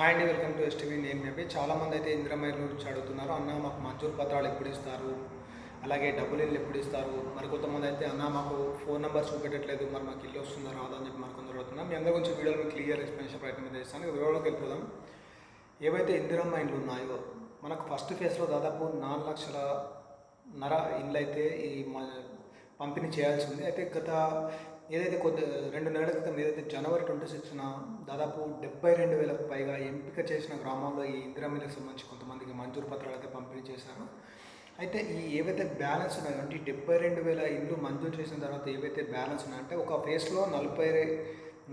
Hi అండి welcome to STV నేను maybe చాలామంది అయితే ఇందిరమయ్య గురించి అడుగుతున్నారు. అన్న మాకు మంజూరు పత్రాలు ఎప్పుడు ఇస్తారు? అలాగే డబ్బులు ఇల్లు ఎప్పుడు ఇస్తారు? మరి కొంతమంది అయితే అన్న మాకు ఫోన్ నెంబర్ చూపెట్టట్లేదు. మరి మాకు ఇల్లు వస్తుందా? రాదా? అని చెప్పి మరి కొందరు అడుగుతున్నాం మీ అందరి గురించి వీడియోలో క్లియర్ ఎక్స్ప్లెనేషన్ ప్రయత్నం చేస్తాను. వివరాలకు వెళ్ళిపోదాం. ఏవైతే ఇందిరమ్మ ఇండ్లు ఉన్నాయో మనకు ఫస్ట్ ఫేజ్లో దాదాపు నాలుగు లక్షల నర ఇండ్లు అయితే ఈ పంపిణీ చేయాల్సి ఉంది. అయితే గత ఏదైతే కొద్ది రెండు నెలల క్రితం ఏదైతే జనవరి ట్వంటీ సిక్స్న దాదాపు డెబ్బై రెండు వేలకు పైగా ఎంపిక చేసిన గ్రామాల్లో ఈ ఇందిరామిలకు సంబంధించి కొంతమందికి మంజూరు పత్రాలు అయితే పంపిణీ చేశారు. అయితే ఈ ఏవైతే బ్యాలెన్స్ ఉన్నాయో అంటే డెబ్బై రెండు వేల ఇల్లు మంజూరు చేసిన తర్వాత ఏవైతే బ్యాలెన్స్ ఉన్నాయంటే ఒక ఫేస్లో నలభై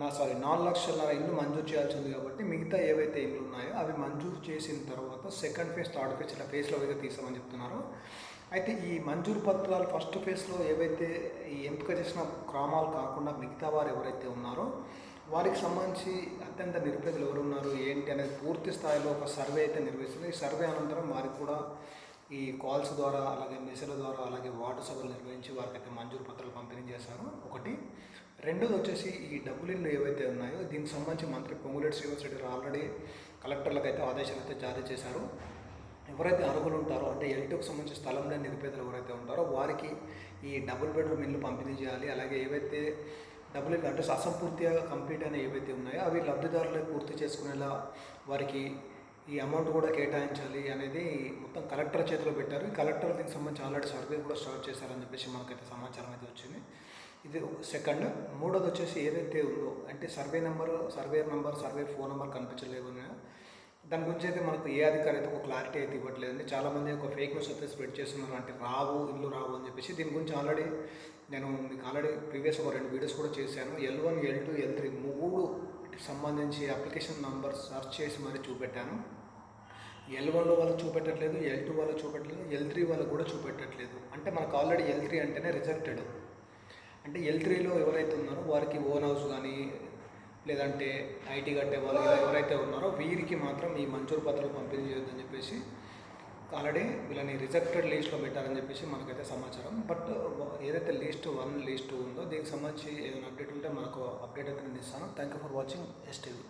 నా సారీ నాలుగు లక్షల ఇల్లు మంజూరు చేయాల్సి ఉంది కాబట్టి మిగతా ఏవైతే ఇల్లు ఉన్నాయో అవి మంజూరు చేసిన తర్వాత సెకండ్ ఫేజ్ థర్డ్ ఫేజ్ ఇలా ఫేజ్లో అయితే తీసామని చెప్తున్నారు. అయితే ఈ మంజూరు పత్రాలు ఫస్ట్ ఫేజ్లో ఏవైతే ఈ ఎంపిక చేసిన గ్రామాలు కాకుండా మిగతా వారు ఎవరైతే ఉన్నారో వారికి సంబంధించి అత్యంత నిరుపేదలు ఎవరు ఉన్నారు ఏంటి అనేది పూర్తి స్థాయిలో ఒక సర్వే అయితే నిర్వహిస్తుంది. ఈ సర్వే అనంతరం వారికి కూడా ఈ కాల్స్ ద్వారా అలాగే మెసేజ్ల ద్వారా అలాగే వార్డు సభలు నిర్వహించి వారికి అయితే మంజూరు పత్రాలు పంపిణీ చేశారు. ఒకటి. రెండోది వచ్చేసి ఈ డబ్బులు ఇల్లు ఏవైతే ఉన్నాయో దీనికి సంబంధించి మంత్రి పొంగులేటి శ్రీనివాస్ రెడ్డి గారు ఆల్రెడీ కలెక్టర్లకు అయితే ఆదేశాలు అయితే జారీ చేశారు. ఎవరైతే అర్హులు ఉంటారో అంటే ఎల్టీకి సంబంధించి స్థలం లేని నిరుపేదలు ఎవరైతే ఉంటారో వారికి ఈ డబుల్ బెడ్రూమ్ ఇల్లు పంపిణీ చేయాలి. అలాగే ఏవైతే డబుల్ ఇల్లు అంటే అసంపూర్తిగా కంప్లీట్ అయిన ఏవైతే ఉన్నాయో అవి లబ్ధిదారులు పూర్తి చేసుకునేలా వారికి ఈ అమౌంట్ కూడా కేటాయించాలి అనేది మొత్తం కలెక్టర్ చేతిలో పెట్టారు. ఈ కలెక్టర్ దీనికి సంబంధించి ఆల్రెడీ సర్వే కూడా స్టార్ట్ చేశారని చెప్పేసి మనకైతే సమాచారం అయితే వచ్చింది. ఇది సెకండ్. మూడోది వచ్చేసి ఏదైతే ఉందో అంటే survey number survey number survey phone number కనిపించలేవు దాని గురించి అయితే మనకు ఏ అధికారి అయితే ఒక క్లారిటీ అయితే ఇవ్వట్లేదండి. చాలామంది ఒక ఫేక్ న్యూస్ అయితే స్ప్రెడ్ చేస్తున్నారు అంటే రావు ఇల్లు రావు అని చెప్పేసి దీని గురించి ఆల్రెడీ నేను మీకు ఆల్రెడీ ప్రీవియస్ ఒక రెండు వీడియోస్ కూడా చేశాను. L one L two L three మూడు సంబంధించి అప్లికేషన్ నంబర్ సెర్చ్ చేసి మరీ చూపెట్టాను. ఎల్ వన్లో వాళ్ళకి చూపెట్టట్లేదు ఎల్ టూ వాళ్ళకి చూపెట్టలేదు ఎల్ త్రీ వాళ్ళకి కూడా చూపెట్టట్లేదు. అంటే మనకు ఆల్రెడీ ఎల్ త్రీ అంటేనే రిజెక్టెడ్ అంటే ఎల్ త్రీలో ఎవరైతే ఉన్నారో వారికి ఓన్ హౌస్ కానీ లేదంటే ఐటీ కట్టే వాళ్ళు ఇలా ఎవరైతే ఉన్నారో వీరికి మాత్రం ఈ మంజూరు పత్రాలు పంపిణీ చేయొద్దని చెప్పేసి ఆల్రెడీ వీళ్ళని రిజెక్టెడ్ లిస్ట్లో పెట్టారని చెప్పేసి మనకైతే సమాచారం. బట్ ఏదైతే లిస్ట్ వన్ లిస్ట్ ఉందో దీనికి సంబంధించి ఏదైనా అప్డేట్ ఉంటే మనకు అప్డేట్ అయితే నేను ఇస్తాను. Thank you for watching STV